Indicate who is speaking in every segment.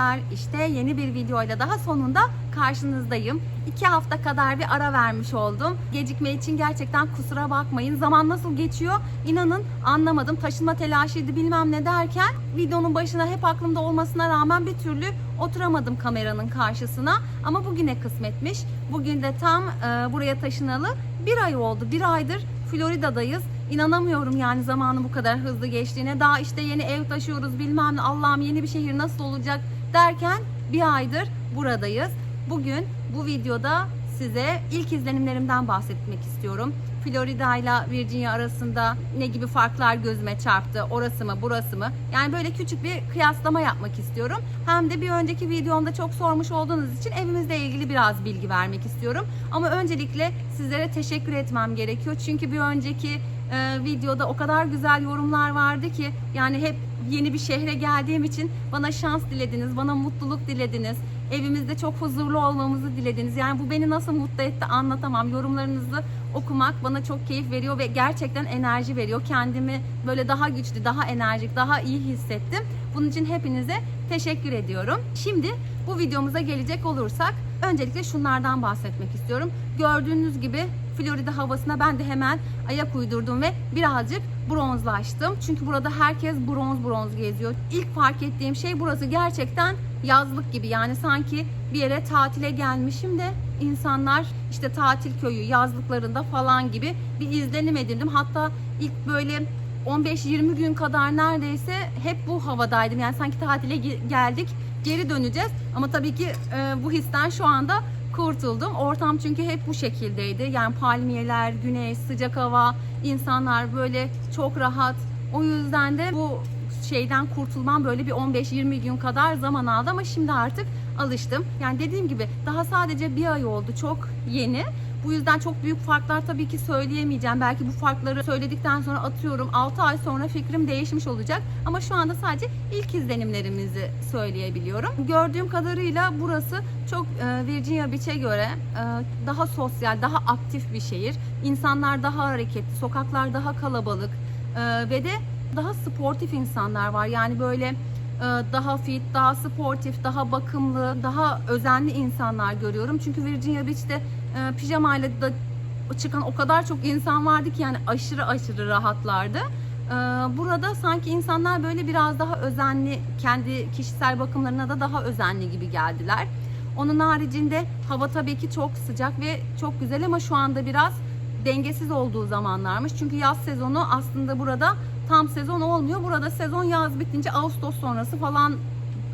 Speaker 1: arkadaşlar. İşte yeni bir videoyla daha sonunda karşınızdayım. İki hafta kadar bir ara vermiş oldum. Gecikme için gerçekten kusura bakmayın. Zaman nasıl geçiyor inanın anlamadım. Taşınma telaşıydı bilmem ne derken videonun başına hep aklımda olmasına rağmen bir türlü oturamadım kameranın karşısına. Ama bugüne kısmetmiş. Bugün de tam e, buraya taşınalı bir ay oldu. Bir aydır Florida'dayız. İnanamıyorum yani zamanın bu kadar hızlı geçtiğine. Daha işte yeni ev taşıyoruz bilmem ne Allah'ım yeni bir şehir nasıl olacak derken bir aydır buradayız. Bugün bu videoda size ilk izlenimlerimden bahsetmek istiyorum. Florida ile Virginia arasında ne gibi farklar gözüme çarptı? Orası mı, burası mı? Yani böyle küçük bir kıyaslama yapmak istiyorum. Hem de bir önceki videomda çok sormuş olduğunuz için evimizle ilgili biraz bilgi vermek istiyorum. Ama öncelikle sizlere teşekkür etmem gerekiyor. Çünkü bir önceki e, videoda o kadar güzel yorumlar vardı ki yani hep yeni bir şehre geldiğim için bana şans dilediniz, bana mutluluk dilediniz. Evimizde çok huzurlu olmamızı dilediniz. Yani bu beni nasıl mutlu etti anlatamam. Yorumlarınızı okumak bana çok keyif veriyor ve gerçekten enerji veriyor. Kendimi böyle daha güçlü, daha enerjik, daha iyi hissettim. Bunun için hepinize teşekkür ediyorum. Şimdi bu videomuza gelecek olursak öncelikle şunlardan bahsetmek istiyorum. Gördüğünüz gibi Florida havasına ben de hemen ayak uydurdum ve birazcık bronzlaştım. Çünkü burada herkes bronz bronz geziyor. İlk fark ettiğim şey burası gerçekten yazlık gibi. Yani sanki bir yere tatile gelmişim de insanlar işte tatil köyü yazlıklarında falan gibi bir izlenim edindim. Hatta ilk böyle 15-20 gün kadar neredeyse hep bu havadaydım. Yani sanki tatile ge- geldik, geri döneceğiz. Ama tabii ki e, bu histen şu anda kurtuldum. Ortam çünkü hep bu şekildeydi. Yani palmiyeler, güneş, sıcak hava, insanlar böyle çok rahat. O yüzden de bu şeyden kurtulmam böyle bir 15-20 gün kadar zaman aldı ama şimdi artık alıştım. Yani dediğim gibi daha sadece bir ay oldu. Çok yeni. Bu yüzden çok büyük farklar tabii ki söyleyemeyeceğim. Belki bu farkları söyledikten sonra atıyorum 6 ay sonra fikrim değişmiş olacak. Ama şu anda sadece ilk izlenimlerimizi söyleyebiliyorum. Gördüğüm kadarıyla burası çok e, Virginia Beach'e göre e, daha sosyal, daha aktif bir şehir. İnsanlar daha hareketli, sokaklar daha kalabalık e, ve de daha sportif insanlar var. Yani böyle daha fit, daha sportif, daha bakımlı, daha özenli insanlar görüyorum. Çünkü Virginia Beach'te e, pijamayla da çıkan o kadar çok insan vardı ki yani aşırı aşırı rahatlardı. E, Burada sanki insanlar böyle biraz daha özenli, kendi kişisel bakımlarına da daha özenli gibi geldiler. Onun haricinde hava tabii ki çok sıcak ve çok güzel ama şu anda biraz dengesiz olduğu zamanlarmış. Çünkü yaz sezonu aslında burada tam sezon olmuyor. Burada sezon yaz bitince Ağustos sonrası falan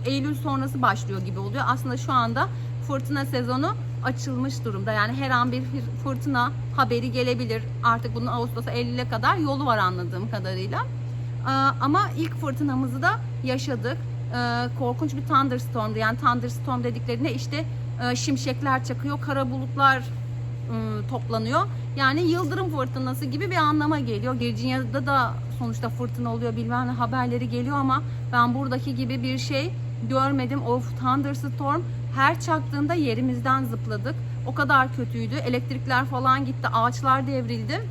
Speaker 1: Eylül sonrası başlıyor gibi oluyor. Aslında şu anda fırtına sezonu açılmış durumda. Yani her an bir fır- fırtına haberi gelebilir. Artık bunun Ağustos'a Eylül'e kadar yolu var anladığım kadarıyla. Ee, Ama ilk fırtınamızı da yaşadık. Ee, Korkunç bir thunderstorm'du. Yani thunderstorm dediklerinde işte e, şimşekler çakıyor, kara bulutlar ım, toplanıyor. Yani yıldırım fırtınası gibi bir anlama geliyor. Virginia'da da sonuçta fırtına oluyor bilmem ne haberleri geliyor ama ben buradaki gibi bir şey görmedim. Of thunderstorm her çaktığında yerimizden zıpladık. O kadar kötüydü. Elektrikler falan gitti, ağaçlar devrildi.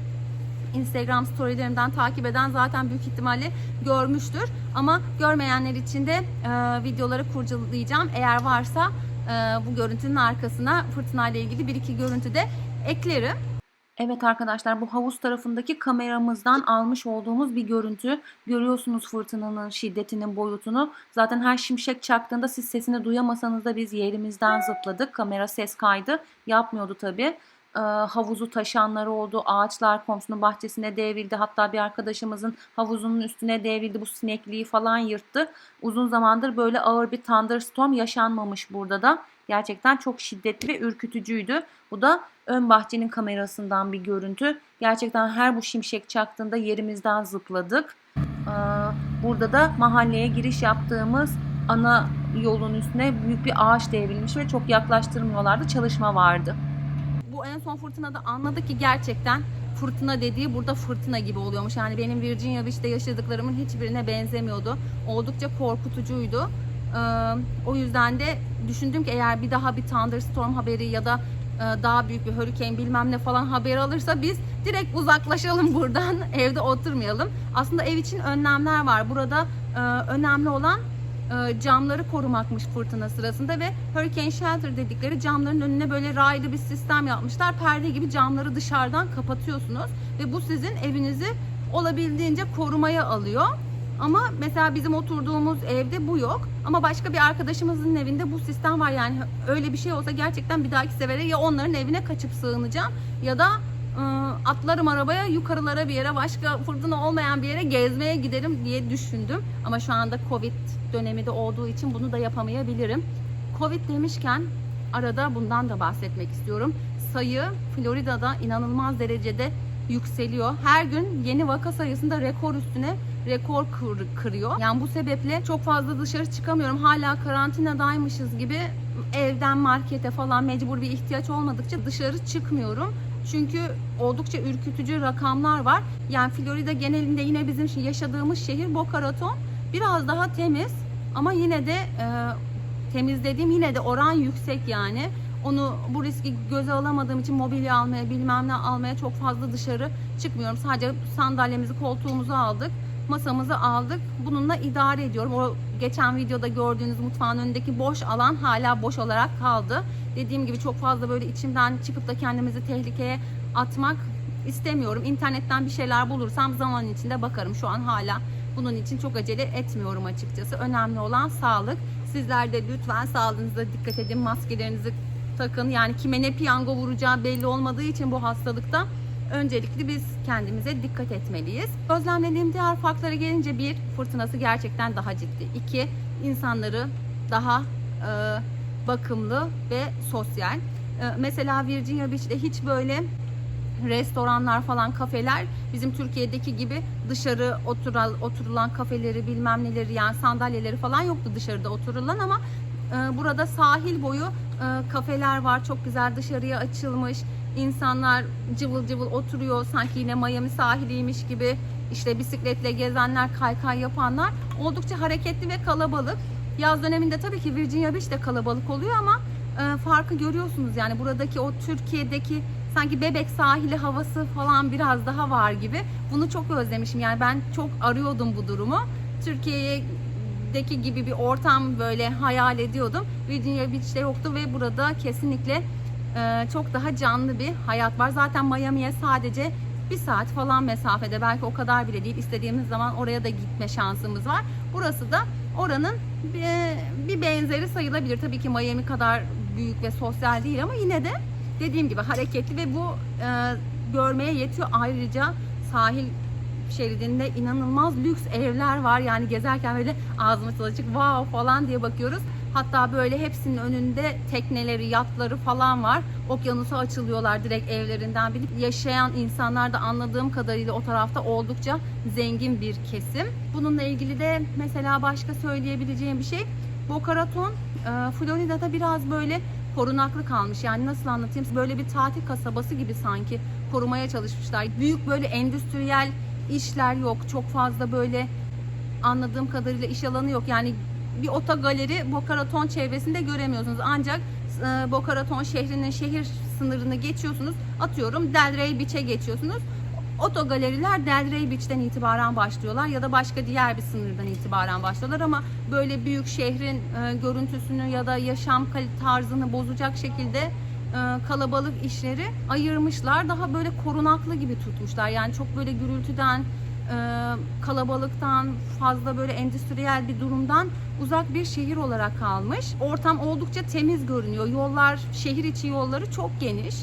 Speaker 1: Instagram storylerimden takip eden zaten büyük ihtimalle görmüştür. Ama görmeyenler için de e, videoları kurcalayacağım. Eğer varsa e, bu görüntünün arkasına fırtınayla ilgili bir iki görüntü de eklerim. Evet arkadaşlar bu havuz tarafındaki kameramızdan almış olduğumuz bir görüntü. Görüyorsunuz fırtınanın şiddetinin boyutunu. Zaten her şimşek çaktığında siz sesini duyamasanız da biz yerimizden zıpladık. Kamera ses kaydı yapmıyordu tabii. Ee, havuzu taşanları oldu. Ağaçlar komşunun bahçesine devrildi. Hatta bir arkadaşımızın havuzunun üstüne devrildi. Bu sinekliği falan yırttı. Uzun zamandır böyle ağır bir thunderstorm yaşanmamış burada da. Gerçekten çok şiddetli ve ürkütücüydü. Bu da ön bahçenin kamerasından bir görüntü. Gerçekten her bu şimşek çaktığında yerimizden zıpladık. Burada da mahalleye giriş yaptığımız ana yolun üstüne büyük bir ağaç devrilmiş ve çok yaklaştırmıyorlardı. Çalışma vardı. Bu en son fırtınada anladık ki gerçekten fırtına dediği burada fırtına gibi oluyormuş. Yani benim Virginia Beach'te yaşadıklarımın hiçbirine benzemiyordu. Oldukça korkutucuydu. O yüzden de düşündüm ki eğer bir daha bir thunderstorm haberi ya da daha büyük bir hurricane bilmem ne falan haberi alırsa biz direkt uzaklaşalım buradan evde oturmayalım. Aslında ev için önlemler var. Burada önemli olan camları korumakmış fırtına sırasında ve Hurricane Shelter dedikleri camların önüne böyle raylı bir sistem yapmışlar. Perde gibi camları dışarıdan kapatıyorsunuz ve bu sizin evinizi olabildiğince korumaya alıyor. Ama mesela bizim oturduğumuz evde bu yok. Ama başka bir arkadaşımızın evinde bu sistem var. Yani öyle bir şey olsa gerçekten bir dahaki sefere ya onların evine kaçıp sığınacağım ya da e, atlarım arabaya yukarılara bir yere başka fırtına olmayan bir yere gezmeye giderim diye düşündüm. Ama şu anda Covid dönemi de olduğu için bunu da yapamayabilirim. Covid demişken arada bundan da bahsetmek istiyorum. Sayı Florida'da inanılmaz derecede yükseliyor. Her gün yeni vaka sayısında rekor üstüne rekor kır- kırıyor. Yani bu sebeple çok fazla dışarı çıkamıyorum. Hala karantinadaymışız gibi evden markete falan mecbur bir ihtiyaç olmadıkça dışarı çıkmıyorum. Çünkü oldukça ürkütücü rakamlar var. Yani Florida genelinde yine bizim yaşadığımız şehir Boca Raton biraz daha temiz ama yine de e, temiz dediğim yine de oran yüksek yani. Onu bu riski göze alamadığım için mobilya almaya bilmem ne almaya çok fazla dışarı çıkmıyorum. Sadece sandalyemizi koltuğumuzu aldık. Masamızı aldık. Bununla idare ediyorum. O geçen videoda gördüğünüz mutfağın önündeki boş alan hala boş olarak kaldı. Dediğim gibi çok fazla böyle içimden çıkıp da kendimizi tehlikeye atmak istemiyorum. İnternetten bir şeyler bulursam zaman içinde bakarım. Şu an hala bunun için çok acele etmiyorum açıkçası. Önemli olan sağlık. Sizler de lütfen sağlığınıza dikkat edin. Maskelerinizi takın. Yani kime ne piyango vuracağı belli olmadığı için bu hastalıkta öncelikli biz kendimize dikkat etmeliyiz. Gözlemlediğim diğer farklara gelince bir, fırtınası gerçekten daha ciddi. İki, insanları daha e, bakımlı ve sosyal. E, mesela Virginia Beach'te hiç böyle restoranlar falan kafeler bizim Türkiye'deki gibi dışarı otural, oturulan kafeleri bilmem neleri yani sandalyeleri falan yoktu dışarıda oturulan ama e, burada sahil boyu e, kafeler var çok güzel dışarıya açılmış insanlar cıvıl cıvıl oturuyor sanki yine Miami sahiliymiş gibi işte bisikletle gezenler kaykay yapanlar oldukça hareketli ve kalabalık yaz döneminde tabii ki Virginia Beach de kalabalık oluyor ama e, farkı görüyorsunuz yani buradaki o Türkiye'deki sanki bebek sahili havası falan biraz daha var gibi. Bunu çok özlemişim. Yani ben çok arıyordum bu durumu. Türkiye'deki gibi bir ortam böyle hayal ediyordum. Virginia Beach'te yoktu ve burada kesinlikle çok daha canlı bir hayat var. Zaten Miami'ye sadece bir saat falan mesafede belki o kadar bile değil. İstediğimiz zaman oraya da gitme şansımız var. Burası da oranın bir, bir benzeri sayılabilir. Tabii ki Miami kadar büyük ve sosyal değil ama yine de dediğim gibi hareketli ve bu e, görmeye yetiyor. Ayrıca sahil şeridinde inanılmaz lüks evler var. Yani gezerken böyle ağzımız açık wow falan diye bakıyoruz. Hatta böyle hepsinin önünde tekneleri, yatları falan var. Okyanusa açılıyorlar direkt evlerinden bilip yaşayan insanlar da anladığım kadarıyla o tarafta oldukça zengin bir kesim. Bununla ilgili de mesela başka söyleyebileceğim bir şey Boca Raton, e, Florida'da biraz böyle korunaklı kalmış. Yani nasıl anlatayım? Böyle bir tatil kasabası gibi sanki korumaya çalışmışlar. Büyük böyle endüstriyel işler yok. Çok fazla böyle anladığım kadarıyla iş alanı yok. Yani bir otogaleri Boca Raton çevresinde göremiyorsunuz. Ancak e, Boca Raton şehrinin şehir sınırını geçiyorsunuz. Atıyorum Delray Beach'e geçiyorsunuz. Otogaleriler Delray Beach'ten itibaren başlıyorlar ya da başka diğer bir sınırdan itibaren başlıyorlar ama böyle büyük şehrin e, görüntüsünü ya da yaşam tarzını bozacak şekilde e, kalabalık işleri ayırmışlar. Daha böyle korunaklı gibi tutmuşlar. Yani çok böyle gürültüden, kalabalıktan, fazla böyle endüstriyel bir durumdan uzak bir şehir olarak kalmış. Ortam oldukça temiz görünüyor. Yollar, şehir içi yolları çok geniş.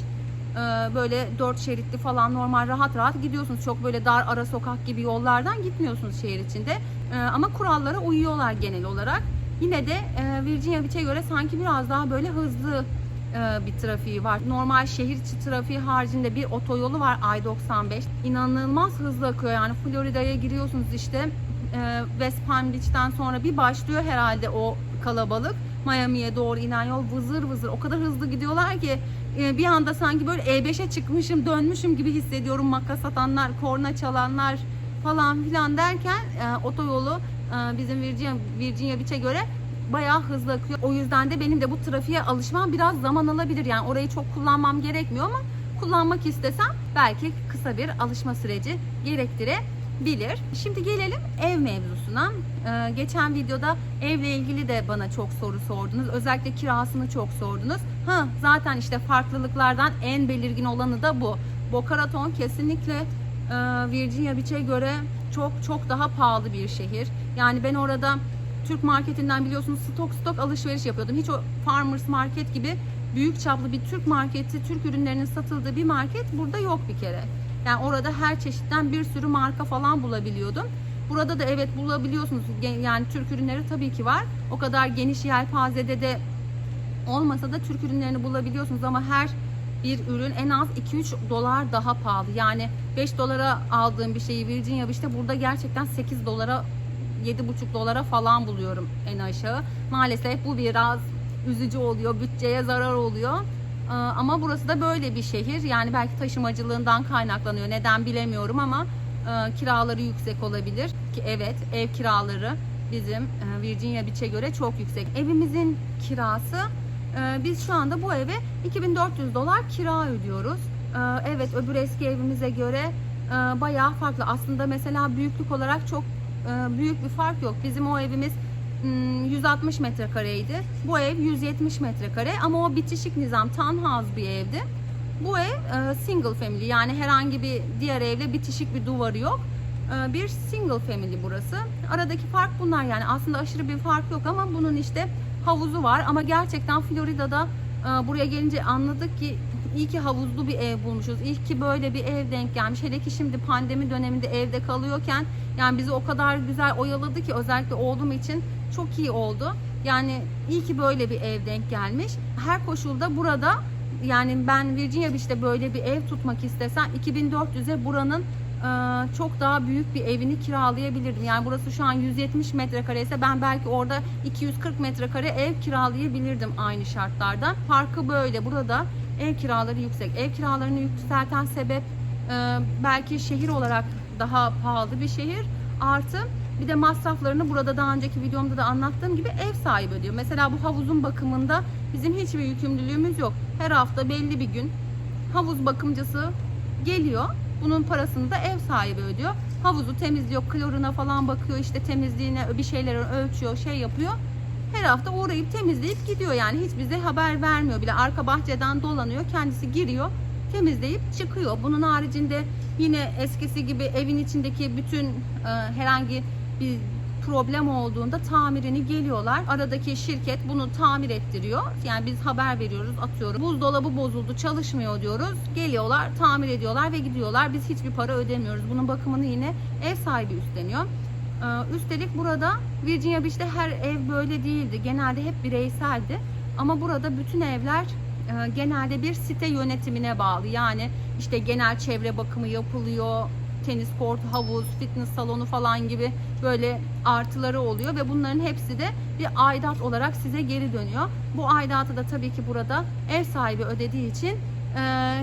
Speaker 1: Ee, böyle dört şeritli falan normal rahat rahat gidiyorsunuz. Çok böyle dar ara sokak gibi yollardan gitmiyorsunuz şehir içinde. Ee, ama kurallara uyuyorlar genel olarak. Yine de e, Virginia Beach'e göre sanki biraz daha böyle hızlı e, bir trafiği var. Normal şehir içi trafiği haricinde bir otoyolu var I-95. İnanılmaz hızlı akıyor yani Florida'ya giriyorsunuz işte e, West Palm Beach'ten sonra bir başlıyor herhalde o kalabalık. Miami'ye doğru inen yol vızır vızır o kadar hızlı gidiyorlar ki e, bir anda sanki böyle E5'e çıkmışım dönmüşüm gibi hissediyorum makas atanlar, korna çalanlar falan filan derken e, otoyolu e, bizim Virginia, Virginia Beach'e göre bayağı hızlı akıyor. O yüzden de benim de bu trafiğe alışmam biraz zaman alabilir. Yani orayı çok kullanmam gerekmiyor ama kullanmak istesem belki kısa bir alışma süreci gerektirebilir bilir. Şimdi gelelim ev mevzusuna. Ee, geçen videoda evle ilgili de bana çok soru sordunuz. Özellikle kirasını çok sordunuz. Ha, zaten işte farklılıklardan en belirgin olanı da bu. Boca Raton kesinlikle e, Virginia Beach'e göre çok çok daha pahalı bir şehir. Yani ben orada Türk marketinden biliyorsunuz stok stok alışveriş yapıyordum. Hiç o Farmers Market gibi büyük çaplı bir Türk marketi, Türk ürünlerinin satıldığı bir market burada yok bir kere. Yani orada her çeşitten bir sürü marka falan bulabiliyordum. Burada da evet bulabiliyorsunuz. Yani Türk ürünleri tabii ki var. O kadar geniş yelpazede de olmasa da Türk ürünlerini bulabiliyorsunuz ama her bir ürün en az 2-3 dolar daha pahalı. Yani 5 dolara aldığım bir şeyi Virginia Beach'te burada gerçekten 8 dolara 7,5 dolara falan buluyorum en aşağı. Maalesef bu biraz üzücü oluyor. Bütçeye zarar oluyor. Ee, Ama burası da böyle bir şehir. Yani belki taşımacılığından kaynaklanıyor. Neden bilemiyorum ama e, kiraları yüksek olabilir. Ki evet ev kiraları bizim e, Virginia Beach'e göre çok yüksek. Evimizin kirası e, biz şu anda bu eve 2400 dolar kira ödüyoruz. Evet öbür eski evimize göre bayağı farklı. Aslında mesela büyüklük olarak çok büyük bir fark yok. Bizim o evimiz hmm, 160 metrekareydi. Bu ev 170 metrekare ama o bitişik nizam townhouse bir evdi. Bu ev e, single family yani herhangi bir diğer evle bitişik bir duvarı yok. E, Bir single family burası. Aradaki fark bunlar yani aslında aşırı bir fark yok ama bunun işte havuzu var ama gerçekten Florida'da e, buraya gelince anladık ki iyi ki havuzlu bir ev bulmuşuz. İyi ki böyle bir ev denk gelmiş. Hele ki şimdi pandemi döneminde evde kalıyorken yani bizi o kadar güzel oyaladı ki özellikle oğlum için çok iyi oldu. Yani iyi ki böyle bir ev denk gelmiş. Her koşulda burada yani ben Virginia Beach'te böyle bir ev tutmak istesem 2400'e buranın e, çok daha büyük bir evini kiralayabilirdim. Yani burası şu an 170 metrekare ise ben belki orada 240 metrekare ev kiralayabilirdim aynı şartlarda. Farkı böyle. Burada ev kiraları yüksek. Ev kiralarını yükselten sebep e, belki şehir olarak daha pahalı bir şehir. Artı bir de masraflarını burada daha önceki videomda da anlattığım gibi ev sahibi ödüyor. Mesela bu havuzun bakımında bizim hiçbir yükümlülüğümüz yok. Her hafta belli bir gün havuz bakımcısı geliyor. Bunun parasını da ev sahibi ödüyor. Havuzu temizliyor, kloruna falan bakıyor, işte temizliğine bir şeyleri ölçüyor, şey yapıyor. Her hafta uğrayıp temizleyip gidiyor yani hiç bize haber vermiyor bile. Arka bahçeden dolanıyor, kendisi giriyor, temizleyip çıkıyor. Bunun haricinde yine eskisi gibi evin içindeki bütün e, herhangi bir problem olduğunda tamirini geliyorlar. Aradaki şirket bunu tamir ettiriyor. Yani biz haber veriyoruz, atıyorum. Buzdolabı bozuldu, çalışmıyor diyoruz. Geliyorlar, tamir ediyorlar ve gidiyorlar. Biz hiçbir para ödemiyoruz. Bunun bakımını yine ev sahibi üstleniyor. Ee, Üstelik burada Virginia Beach'te her ev böyle değildi. Genelde hep bireyseldi. Ama burada bütün evler e, genelde bir site yönetimine bağlı. Yani işte genel çevre bakımı yapılıyor, tenis kortu, havuz, fitness salonu falan gibi böyle artıları oluyor ve bunların hepsi de bir aidat olarak size geri dönüyor. Bu aidatı da tabii ki burada ev sahibi ödediği için e,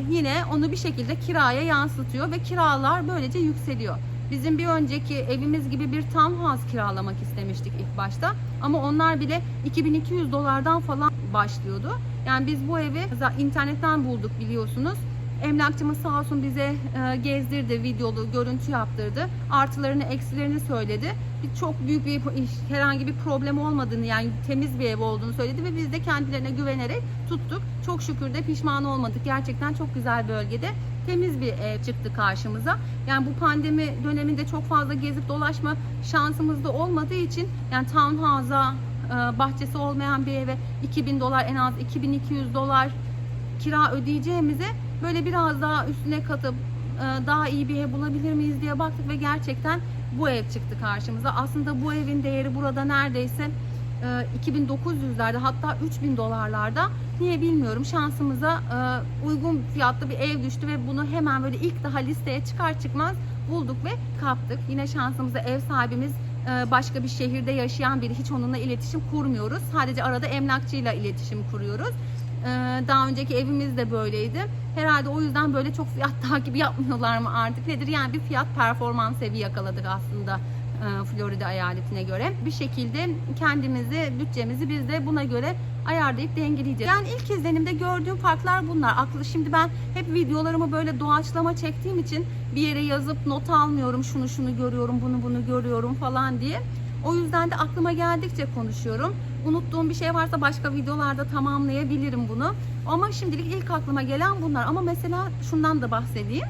Speaker 1: yine onu bir şekilde kiraya yansıtıyor ve kiralar böylece yükseliyor. Bizim bir önceki evimiz gibi bir townhouse kiralamak istemiştik ilk başta. Ama onlar bile 2200 dolardan falan başlıyordu. Yani biz bu evi internetten bulduk biliyorsunuz. Emlakçımız sağ olsun bize e, gezdirdi, videolu, görüntü yaptırdı. Artılarını, eksilerini söyledi. Bir çok büyük bir herhangi bir problem olmadığını yani temiz bir ev olduğunu söyledi ve biz de kendilerine güvenerek tuttuk. Çok şükür de pişman olmadık. Gerçekten çok güzel bölgede temiz bir ev çıktı karşımıza. Yani bu pandemi döneminde çok fazla gezip dolaşma şansımız da olmadığı için yani townhouse'a e, bahçesi olmayan bir eve 2000 dolar en az 2200 dolar kira ödeyeceğimize böyle biraz daha üstüne katıp e, daha iyi bir ev bulabilir miyiz diye baktık ve gerçekten bu ev çıktı karşımıza. Aslında bu evin değeri burada neredeyse e, 2900'lerde hatta 3000 dolarlarda. Niye bilmiyorum. Şansımıza e, uygun fiyatlı bir ev düştü ve bunu hemen böyle ilk daha listeye çıkar çıkmaz bulduk ve kaptık. Yine şansımıza ev sahibimiz e, başka bir şehirde yaşayan biri. Hiç onunla iletişim kurmuyoruz. Sadece arada emlakçıyla iletişim kuruyoruz. E, Daha önceki evimiz de böyleydi. Herhalde o yüzden böyle çok fiyat takibi yapmıyorlar mı artık nedir? Yani bir fiyat performans evi yakaladık aslında e, Florida eyaletine göre. Bir şekilde kendimizi, bütçemizi biz de buna göre ayarlayıp dengeleyeceğiz. Yani ilk izlenimde gördüğüm farklar bunlar. Aklı şimdi ben hep videolarımı böyle doğaçlama çektiğim için bir yere yazıp not almıyorum. Şunu şunu görüyorum, bunu bunu görüyorum falan diye. O yüzden de aklıma geldikçe konuşuyorum. Unuttuğum bir şey varsa başka videolarda tamamlayabilirim bunu. Ama şimdilik ilk aklıma gelen bunlar. Ama mesela şundan da bahsedeyim.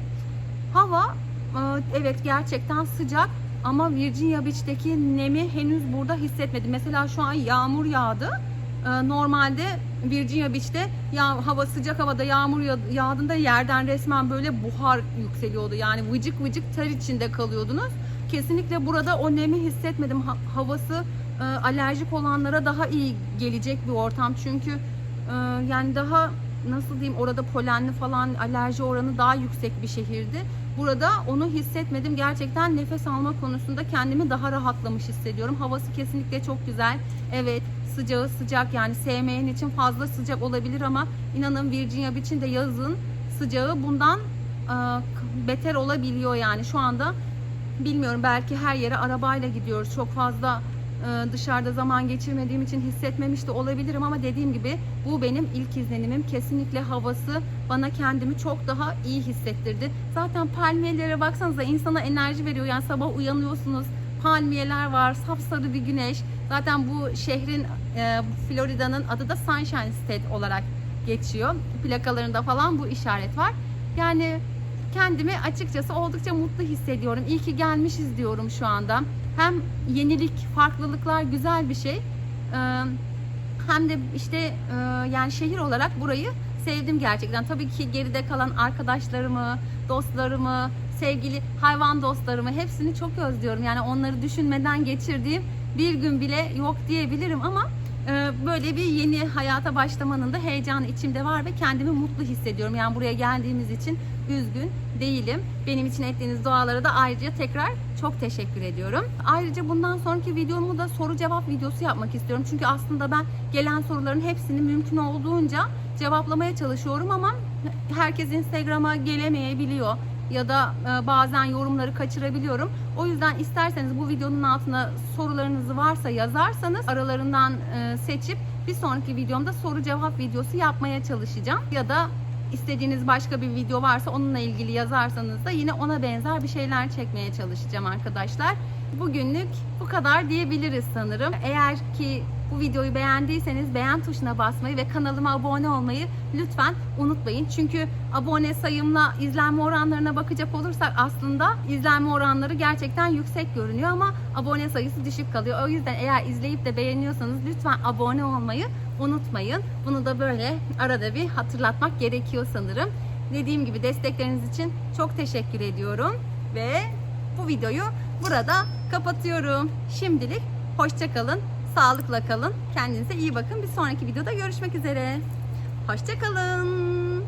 Speaker 1: Hava e, evet gerçekten sıcak ama Virginia Beach'teki nemi henüz burada hissetmedim. Mesela şu an yağmur yağdı. E, Normalde Virginia Beach'te ya hava sıcak havada yağmur yağ- yağdığında yerden resmen böyle buhar yükseliyordu. Yani vıcık vıcık ter içinde kalıyordunuz. Kesinlikle burada o nemi hissetmedim. Ha- havası e, alerjik olanlara daha iyi gelecek bir ortam. Çünkü e, yani daha nasıl diyeyim orada polenli falan alerji oranı daha yüksek bir şehirdi. Burada onu hissetmedim. Gerçekten nefes alma konusunda kendimi daha rahatlamış hissediyorum. Havası kesinlikle çok güzel. Evet sıcağı sıcak yani sevmeyen için fazla sıcak olabilir ama inanın Virginia Beach'in de yazın sıcağı bundan e, beter olabiliyor yani şu anda bilmiyorum belki her yere arabayla gidiyoruz. Çok fazla dışarıda zaman geçirmediğim için hissetmemiş de olabilirim ama dediğim gibi bu benim ilk izlenimim. Kesinlikle havası bana kendimi çok daha iyi hissettirdi. Zaten palmiyelere baksanıza insana enerji veriyor. Yani sabah uyanıyorsunuz palmiyeler var, sapsarı bir güneş. Zaten bu şehrin e, Florida'nın adı da Sunshine State olarak geçiyor. Plakalarında falan bu işaret var. Yani kendimi açıkçası oldukça mutlu hissediyorum. İyi ki gelmişiz diyorum şu anda. Hem yenilik, farklılıklar güzel bir şey. Ee, Hem de işte e, yani şehir olarak burayı sevdim gerçekten. Tabii ki geride kalan arkadaşlarımı, dostlarımı, sevgili hayvan dostlarımı hepsini çok özlüyorum. Yani onları düşünmeden geçirdiğim bir gün bile yok diyebilirim ama e, böyle bir yeni hayata başlamanın da heyecanı içimde var ve kendimi mutlu hissediyorum. Yani buraya geldiğimiz için üzgün değilim. Benim için ettiğiniz dualara da ayrıca tekrar çok teşekkür ediyorum. Ayrıca bundan sonraki videomu da soru cevap videosu yapmak istiyorum. Çünkü aslında ben gelen soruların hepsini mümkün olduğunca cevaplamaya çalışıyorum ama herkes Instagram'a gelemeyebiliyor ya da e, bazen yorumları kaçırabiliyorum. O yüzden isterseniz bu videonun altına sorularınız varsa yazarsanız aralarından e, seçip bir sonraki videomda soru cevap videosu yapmaya çalışacağım. Ya da istediğiniz başka bir video varsa onunla ilgili yazarsanız da yine ona benzer bir şeyler çekmeye çalışacağım arkadaşlar. Bugünlük bu kadar diyebiliriz sanırım. Eğer ki bu videoyu beğendiyseniz beğen tuşuna basmayı ve kanalıma abone olmayı lütfen unutmayın. Çünkü abone sayımla izlenme oranlarına bakacak olursak aslında izlenme oranları gerçekten yüksek görünüyor ama abone sayısı düşük kalıyor. O yüzden eğer izleyip de beğeniyorsanız lütfen abone olmayı unutmayın. Bunu da böyle arada bir hatırlatmak gerekiyor sanırım. Dediğim gibi destekleriniz için çok teşekkür ediyorum ve bu videoyu burada kapatıyorum. Şimdilik hoşça kalın, sağlıkla kalın, kendinize iyi bakın. Bir sonraki videoda görüşmek üzere. Hoşça kalın.